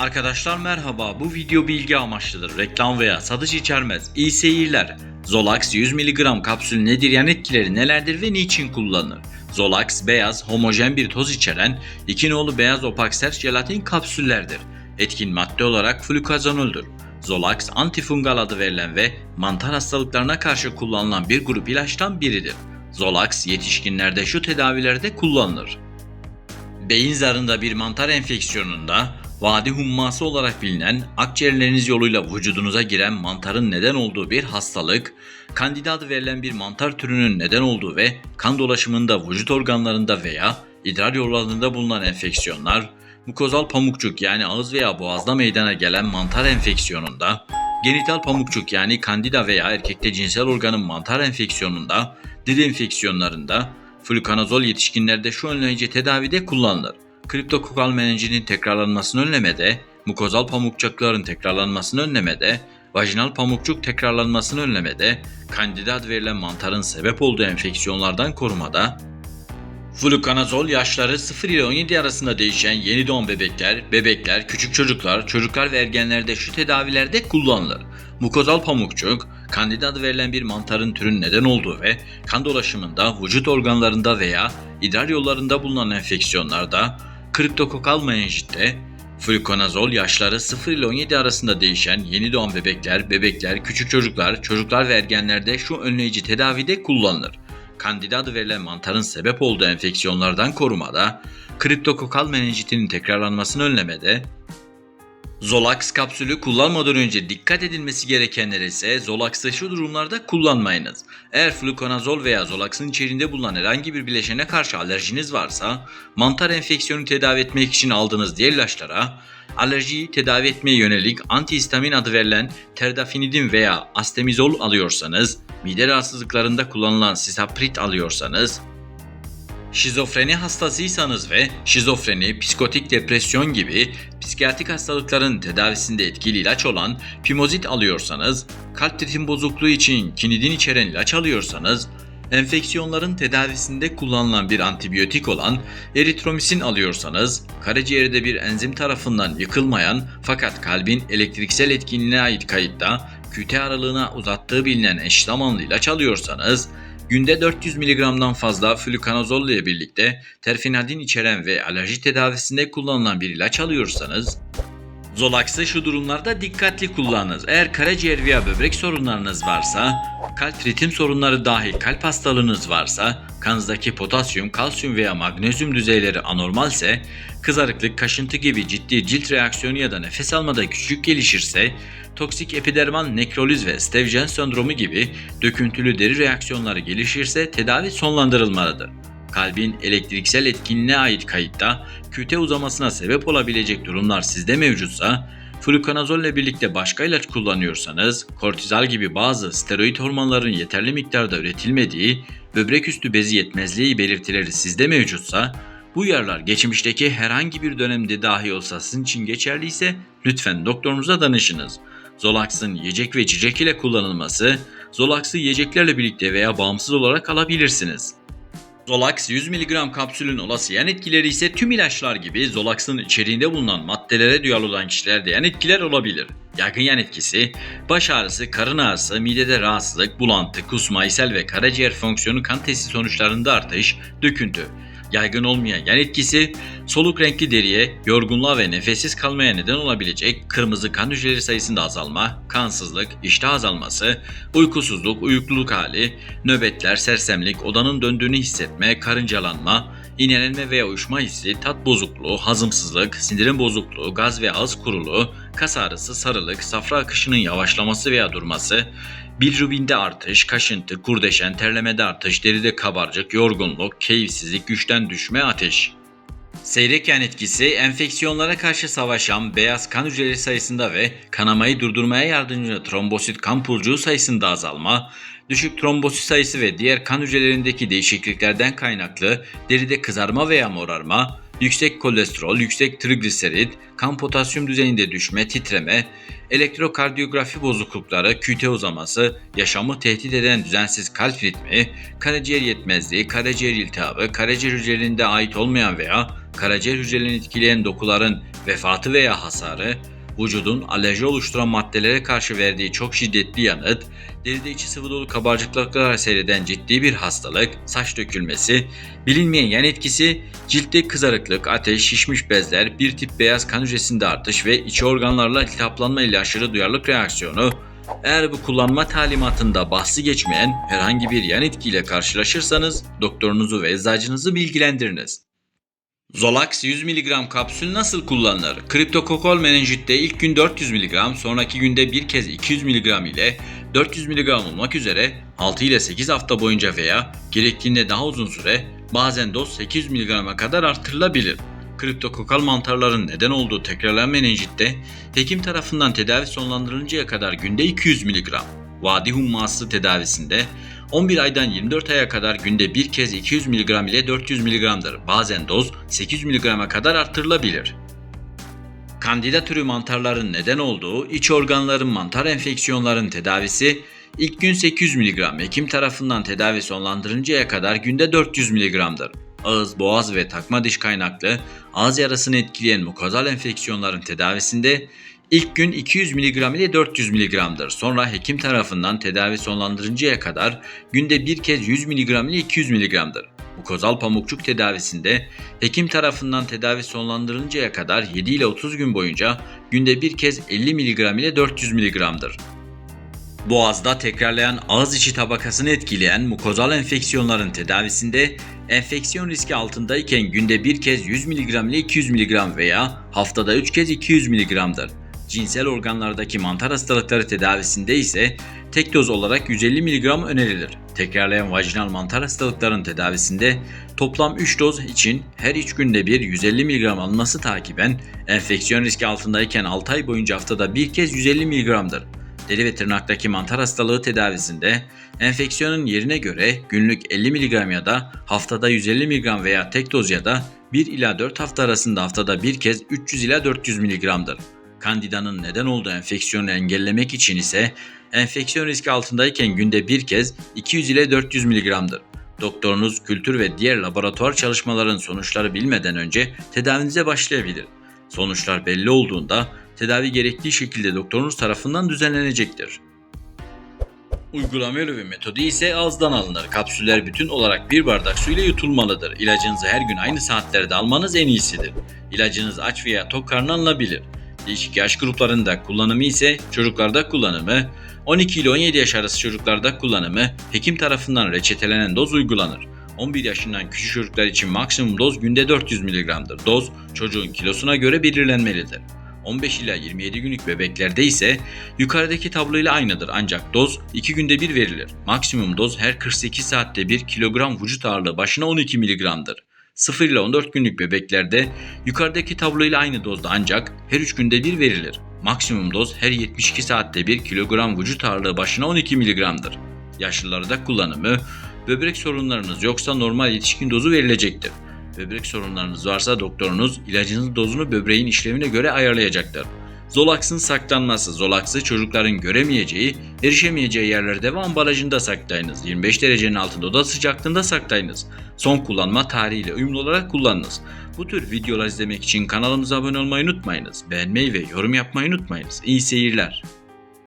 Arkadaşlar merhaba. Bu video bilgi amaçlıdır. Reklam veya satış içermez. İyi seyirler. Zolax 100 mg kapsül nedir yan etkileri nelerdir ve niçin kullanılır? Zolax beyaz, homojen bir toz içeren iki nolu beyaz opak sert jelatin kapsüllerdir. Etkin madde olarak flukazonoldur. Zolax antifungal adı verilen ve mantar hastalıklarına karşı kullanılan bir grup ilaçtan biridir. Zolax yetişkinlerde şu tedavilerde kullanılır. Beyin zarında bir mantar enfeksiyonunda vadi humması olarak bilinen akciğerleriniz yoluyla vücudunuza giren mantarın neden olduğu bir hastalık, kandida adı verilen bir mantar türünün neden olduğu ve kan dolaşımında vücut organlarında veya idrar yollarında bulunan enfeksiyonlar, mukozal pamukçuk yani ağız veya boğazda meydana gelen mantar enfeksiyonunda, genital pamukçuk yani kandida veya erkekte cinsel organın mantar enfeksiyonunda, dil enfeksiyonlarında, flukanazol yetişkinlerde şu önleyici tedavide kullanılır. Kriptokokal menenjinin tekrarlanmasını önlemede, mukozal pamukçukların tekrarlanmasını önlemede, vajinal pamukçuk tekrarlanmasını önlemede, kandida verilen mantarın sebep olduğu enfeksiyonlardan korumada, Flukanazol yaşları 0 ile 17 arasında değişen yeni doğan bebekler, bebekler, küçük çocuklar, çocuklar ve ergenlerde şu tedavilerde kullanılır. Mukozal pamukçuk, kandida adı verilen bir mantarın türün neden olduğu ve kan dolaşımında, vücut organlarında veya idrar yollarında bulunan enfeksiyonlarda, kriptokokal menenjitte, Flukonazol yaşları 0 ile 17 arasında değişen yeni doğan bebekler, bebekler, küçük çocuklar, çocuklar ve ergenlerde şu önleyici tedavide kullanılır. Kandida adı verilen mantarın sebep olduğu enfeksiyonlardan korumada, kriptokokal menenjitinin tekrarlanmasını önlemede, Zolax kapsülü kullanmadan önce dikkat edilmesi gerekenler ise Zolax'ı şu durumlarda kullanmayınız. Eğer flukonazol veya Zolax'ın içeriğinde bulunan herhangi bir bileşene karşı alerjiniz varsa, mantar enfeksiyonu tedavi etmek için aldığınız diğer ilaçlara, alerjiyi tedavi etmeye yönelik antihistamin adı verilen terdafinidin veya astemizol alıyorsanız, mide rahatsızlıklarında kullanılan sisaprit alıyorsanız, Şizofreni hastasıysanız ve şizofreni, psikotik depresyon gibi psikiyatrik hastalıkların tedavisinde etkili ilaç olan pimozit alıyorsanız, kalp ritim bozukluğu için kinidin içeren ilaç alıyorsanız, enfeksiyonların tedavisinde kullanılan bir antibiyotik olan eritromisin alıyorsanız, karaciğerde bir enzim tarafından yıkılmayan fakat kalbin elektriksel etkinliğine ait kayıtta QT aralığına uzattığı bilinen eş zamanlı ilaç alıyorsanız, Günde 400 mg'dan fazla flukanazol ile birlikte terfinadin içeren ve alerji tedavisinde kullanılan bir ilaç alıyorsanız, Zolax'ı şu durumlarda dikkatli kullanınız. Eğer karaciğer veya böbrek sorunlarınız varsa, kalp ritim sorunları dahil kalp hastalığınız varsa, kanınızdaki potasyum, kalsiyum veya magnezyum düzeyleri anormalse, kızarıklık, kaşıntı gibi ciddi cilt reaksiyonu ya da nefes almada küçük gelişirse, toksik epidermal nekroliz ve Stevjen sendromu gibi döküntülü deri reaksiyonları gelişirse tedavi sonlandırılmalıdır. Kalbin elektriksel etkinliğine ait kayıtta küte uzamasına sebep olabilecek durumlar sizde mevcutsa, flukonazol ile birlikte başka ilaç kullanıyorsanız, kortizol gibi bazı steroid hormonların yeterli miktarda üretilmediği, böbrek üstü bezi yetmezliği belirtileri sizde mevcutsa, bu uyarılar geçmişteki herhangi bir dönemde dahi olsa sizin için geçerliyse lütfen doktorunuza danışınız. Zolax'ın yiyecek ve içecek ile kullanılması, Zolax'ı yiyeceklerle birlikte veya bağımsız olarak alabilirsiniz. Zolax 100 mg kapsülün olası yan etkileri ise tüm ilaçlar gibi Zolax'ın içeriğinde bulunan maddelere duyarlı olan kişilerde yan etkiler olabilir. Yaygın yan etkisi, baş ağrısı, karın ağrısı, midede rahatsızlık, bulantı, kusma, ishal ve karaciğer fonksiyonu kan testi sonuçlarında artış, döküntü. Yaygın olmayan yan etkisi, soluk renkli deriye, yorgunluğa ve nefessiz kalmaya neden olabilecek kırmızı kan hücreleri sayısında azalma, kansızlık, iştah azalması, uykusuzluk, uyukluluk hali, nöbetler, sersemlik, odanın döndüğünü hissetme, karıncalanma, iğnelenme veya uyuşma hissi, tat bozukluğu, hazımsızlık, sindirim bozukluğu, gaz ve ağız kuruluğu, kas ağrısı, sarılık, safra akışının yavaşlaması veya durması, bilirubinde artış, kaşıntı, kurdeşen, terlemede artış, deride kabarcık, yorgunluk, keyifsizlik, güçten düşme, ateş. Seyrek yan etkisi enfeksiyonlara karşı savaşan beyaz kan hücreleri sayısında ve kanamayı durdurmaya yardımcı trombosit kan pulcuğu sayısında azalma, düşük trombosit sayısı ve diğer kan hücrelerindeki değişikliklerden kaynaklı deride kızarma veya morarma, yüksek kolesterol, yüksek trigliserit, kan potasyum düzeyinde düşme, titreme, elektrokardiyografi bozuklukları, küte uzaması, yaşamı tehdit eden düzensiz kalp ritmi, karaciğer yetmezliği, karaciğer iltihabı, karaciğer hücrelerinde ait olmayan veya karaciğer hücrelerini etkileyen dokuların vefatı veya hasarı, vücudun alerji oluşturan maddelere karşı verdiği çok şiddetli yanıt, deride içi sıvı dolu kabarcıklıklar seyreden ciddi bir hastalık, saç dökülmesi, bilinmeyen yan etkisi, ciltte kızarıklık, ateş, şişmiş bezler, bir tip beyaz kan hücresinde artış ve iç organlarla iltihaplanma ile aşırı duyarlılık reaksiyonu, eğer bu kullanma talimatında bahsi geçmeyen herhangi bir yan etkiyle karşılaşırsanız doktorunuzu ve eczacınızı bilgilendiriniz. Zolax 100 mg kapsül nasıl kullanılır? Kriptokokal menenjitte ilk gün 400 mg, sonraki günde bir kez 200 mg ile 400 mg olmak üzere 6 ile 8 hafta boyunca veya gerektiğinde daha uzun süre bazen doz 800 mg'a kadar artırılabilir. Kriptokokal mantarların neden olduğu tekrarlayan menenjitte hekim tarafından tedavi sonlandırılıncaya kadar günde 200 mg, vadi humması tedavisinde 11 aydan 24 aya kadar günde bir kez 200 mg ile 400 mg'dır. Bazen doz 800 mg'a kadar artırılabilir. Kandida türü mantarların neden olduğu iç organların mantar enfeksiyonların tedavisi ilk gün 800 mg, hekim tarafından tedavi sonlandırıncaya kadar günde 400 mg'dır. Ağız, boğaz ve takma diş kaynaklı ağız yarasını etkileyen mukozal enfeksiyonların tedavisinde ilk gün 200 mg ile 400 mg'dır. Sonra hekim tarafından tedavi sonlandırıncaya kadar günde bir kez 100 mg ile 200 mg'dır. Mukozal pamukçuk tedavisinde hekim tarafından tedavi sonlandırıncaya kadar 7 ile 30 gün boyunca günde bir kez 50 mg ile 400 mg'dır. Boğazda tekrarlayan ağız içi tabakasını etkileyen mukozal enfeksiyonların tedavisinde enfeksiyon riski altındayken günde bir kez 100 mg ile 200 mg veya haftada 3 kez 200 mg'dır. Cinsel organlardaki mantar hastalıkları tedavisinde ise tek doz olarak 150 mg önerilir. Tekrarlayan vajinal mantar hastalıkların tedavisinde toplam 3 doz için her 3 günde bir 150 mg alınması takiben enfeksiyon riski altındayken 6 ay boyunca haftada bir kez 150 mg'dır. Deri ve tırnaktaki mantar hastalığı tedavisinde enfeksiyonun yerine göre günlük 50 mg ya da haftada 150 mg veya tek doz ya da 1 ila 4 hafta arasında haftada bir kez 300 ila 400 mg'dır. Kandidanın neden olduğu enfeksiyonu engellemek için ise enfeksiyon riski altındayken günde bir kez 200 ile 400 mg'dır. Doktorunuz kültür ve diğer laboratuvar çalışmaların sonuçları bilmeden önce tedavinize başlayabilir. Sonuçlar belli olduğunda tedavi gerektiği şekilde doktorunuz tarafından düzenlenecektir. Uygulama ve metodu ise ağızdan alınır. Kapsüller bütün olarak bir bardak su ile yutulmalıdır. İlacınızı her gün aynı saatlerde almanız en iyisidir. İlacınız aç veya tok karnı alınabilir. Değişik yaş gruplarında kullanımı ise çocuklarda kullanımı, 12 ile 17 yaş arası çocuklarda kullanımı hekim tarafından reçetelenen doz uygulanır. 11 yaşından küçük çocuklar için maksimum doz günde 400 mg'dır. Doz çocuğun kilosuna göre belirlenmelidir. 15 ila 27 günlük bebeklerde ise yukarıdaki tablo ile aynıdır ancak doz 2 günde bir verilir. Maksimum doz her 48 saatte 1 kilogram vücut ağırlığı başına 12 mg'dır. 0 ile 14 günlük bebeklerde yukarıdaki tablo ile aynı dozda ancak her 3 günde bir verilir. Maksimum doz her 72 saatte 1 kilogram vücut ağırlığı başına 12 mg'dır. Yaşlılarda kullanımı böbrek sorunlarınız yoksa normal yetişkin dozu verilecektir. Böbrek sorunlarınız varsa doktorunuz ilacınızın dozunu böbreğin işlevine göre ayarlayacaktır. Zolax'ın saklanması. Zolax'ı çocukların göremeyeceği, erişemeyeceği yerlerde ve ambalajında saklayınız. 25 derecenin altında oda sıcaklığında saklayınız. Son kullanma tarihiyle uyumlu olarak kullanınız. Bu tür videolar izlemek için kanalımıza abone olmayı unutmayınız. Beğenmeyi ve yorum yapmayı unutmayınız. İyi seyirler.